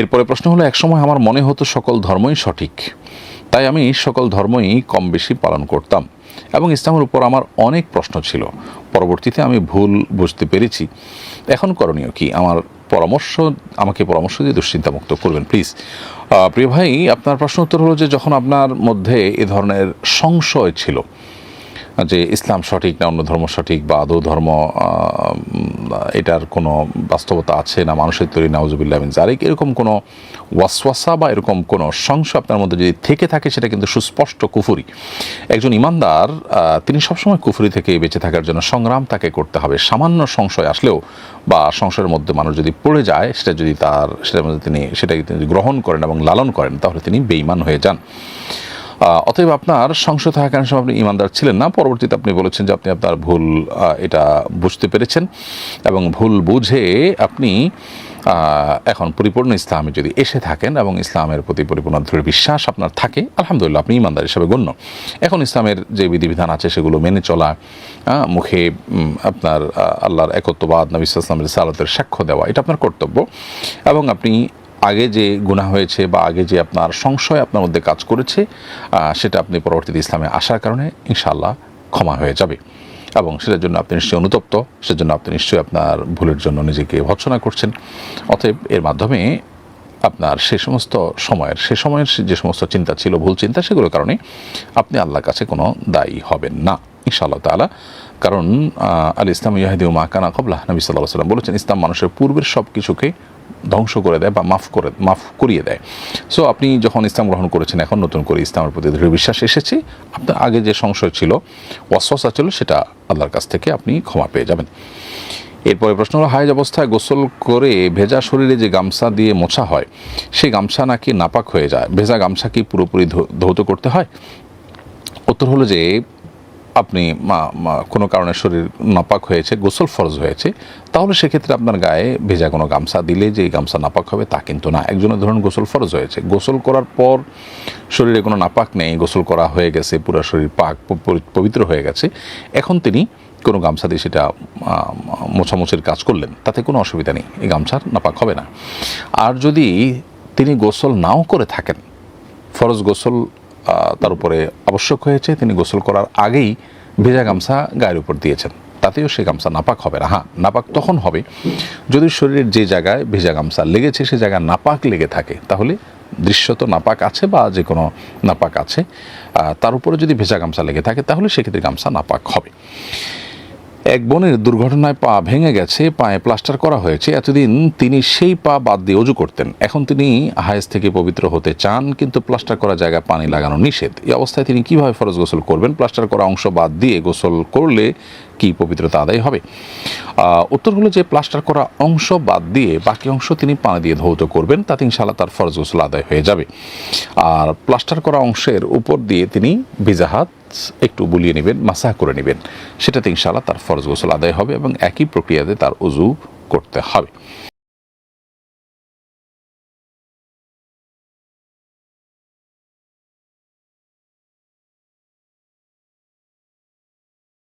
এরপরে প্রশ্ন হলো, একসময় আমার মনে হতো সকল ধর্মই সঠিক। তাই আমি সকল ধর্মই কম বেশি পালন করতাম। এবং ইসলামের উপর আমার অনেক প্রশ্ন ছিল। পরবর্তীতে আমি ভুল বুঝতে পেরেছি। এখন করণীয় কি? আমার পরামর্শ, আমাকে পরামর্শ দিয়ে দুশ্চিন্তামুক্ত করবেন প্লিজ প্রিয় ভাই, আপনার প্রশ্ন উত্তর হলো যে, যখন আপনার মধ্যে এ ধরনের সংশয় ছিল, যে ইসলাম সঠিক না অন্য ধর্ম সঠিক বা আদৌ ধর্ম এটার কোনো বাস্তবতা আছে না, মানুষের তৈরি, নাউজুবিল্লাহ মিন জারিক এরকম কোনো ওয়াসওয়াসা বা এরকম কোনো সংশয় আপনার মধ্যে যদি থেকে থাকে, সেটা কিন্তু সুস্পষ্ট কুফুরি। একজন ইমানদার তিনি সবসময় কুফুরি থেকে বেঁচে থাকার জন্য সংগ্রাম তাকে করতে হবে। সামান্য সংশয় আসলেও বা সংশয়ের মধ্যে মানুষ যদি পড়ে যায়, সেটা যদি তার, সেটার মধ্যে তিনি, সেটাকে তিনি গ্রহণ করেন এবং লালন করেন, তাহলে তিনি বেইমান হয়ে যান। অতএব আপনার সংশয় থাকার কারণে আপনি ইমানদার ছিলেন না। পরবর্তীতে আপনি বলেছেন যে আপনি আপনার ভুল এটা বুঝতে পেরেছেন এবং ভুল বুঝে আপনি এখন পরিপূর্ণ ইসলামে যদি এসে থাকেন এবং ইসলামের প্রতি পরিপূর্ণ দৃঢ় বিশ্বাস আপনার থাকে, আলহামদুলিল্লাহ আপনি ইমানদার হিসাবে গণ্য। এখন ইসলামের যে বিধিবিধান আছে সেগুলো মেনে চলা মুখে আপনার আল্লাহর একত্ববাদ, নবী ইসলামের সালাতের সাক্ষ্য দেওয়া, এটা আপনার কর্তব্য। এবং আপনি আগে যে গুনাহ হয়েছে বা আগে যে আপনার সংশয় আপনার মধ্যে কাজ করেছে সেটা আপনি পরবর্তীতে ইসলামে আসার কারণে ইনশাআল্লাহ ক্ষমা হয়ে যাবে। এবং সেটার জন্য আপনি নিশ্চয়ই অনুতপ্ত, সেজন্য আপনি নিশ্চয়ই আপনার ভুলের জন্য নিজেকে ভৎসনা করছেন। অতএব এর মাধ্যমে আপনার সে সমস্ত সময়ের, সে সময়ের যে সমস্ত চিন্তা ছিল, ভুল চিন্তা, সেগুলোর কারণে আপনি আল্লাহর কাছে কোনো দায়ী হবেন না, ইনশাআল্লাহ তাআলা। কারণ আল ইসলাম ইয়াহিদি মা কানা কবলা নবী সাল্লাহ সাল্লাম বলেছেন, ইসলাম মানুষের পূর্বের সব কিছুকে ধ্বংস করে দেয় বা মাফ করে, মাফ করিয়ে দেয়। সো আপনি যখন ইসলাম গ্রহণ করেছেন, এখন নতুন করে ইসলামের প্রতি দৃঢ় বিশ্বাস এসেছে। আপনার আগে যে সংশয় ছিল, ওয়াসওয়াসা ছিল, সেটা আল্লাহর কাছ থেকে আপনি ক্ষমা পেয়ে যাবেন। এরপরে প্রশ্ন হলো, হায়জ অবস্থায় গোসল করে ভেজা শরীরে যে গামছা দিয়ে মোছা হয়, সেই গামছা নাকি নাপাক হয়ে যায়? ভেজা গামছা কি পুরোপুরি ধৌত করতে হয়? উত্তর হলো যে আপনি কোনো কারণে শরীর নাপাক হয়েছে, গোসল ফরজ হয়েছে, তাহলে সেক্ষেত্রে আপনার গায়ে ভেজা কোনো গামছা দিলে যে গামছা নাপাক হবে তা কিন্তু না। একজনের ধরুন গোসল ফরজ হয়েছে, গোসল করার পর শরীরে কোনো নাপাক নেই, গোসল করা হয়ে গেছে, পুরো শরীর পাক পবিত্র হয়ে গেছে, এখন তিনি কোনো গামছা দিয়ে সেটা মোছামুছির কাজ করলেন, তাতে কোনো অসুবিধা নেই, এই গামছার নাপাক হবে না। আর যদি তিনি গোসল নাও করে থাকেন, ফরজ গোসল তার উপরে আবশ্যক হয়েছে, তিনি গোসল করার আগেই ভেজা গামছা গায়ের উপর দিয়েছেন। তাতেও সে গামছা নাপাক হবে না। হ্যাঁ নাপাক তখন হবে যদি শরীরের যে জায়গায় ভেজা গামছা লেগেছে, সে জায়গায় নাপাক লেগে থাকে। তাহলে দৃশ্যত নাপাক আছে বা যে কোনো নাপাক আছে। তার উপরে যদি ভেজা গামছা লেগে থাকে, তাহলে সেক্ষেত্রে গামছা নাপাক হবে। এক বোনের দুর্ঘটনায় পা ভেঙে গেছে, পায়ে প্লাস্টার করা হয়েছে। এতদিন তিনি সেই পা বাদ দিয়ে অজু করতেন। এখন তিনি হায়েস থেকে পবিত্র হতে চান, কিন্তু প্লাস্টার করা জায়গায় পানি লাগানো নিষেধ। এই অবস্থায় তিনি কীভাবে ফরজ গোসল করবেন? প্লাস্টার করা অংশ বাদ দিয়ে গোসল করলে কি পবিত্রতা আদায় হবে? উত্তর হলো যে প্লাস্টার করা অংশ বাদ দিয়ে বাকি অংশ তিনি পানি দিয়ে ধৌত করবেন, তাতে ইনশাল্লাহ তার ফরজ গোসল আদায় হয়ে যাবে। আর প্লাস্টার করা অংশের উপর দিয়ে তিনি ভিজাহাত একটু বুলিয়ে নেবেন, মাসাহ করে নেবেন। সেটাতে ইনশাআল্লাহ তার ফরজ গোসল আদায় হবে এবং একই প্রক্রিয়াতে তার উজু করতে হবে।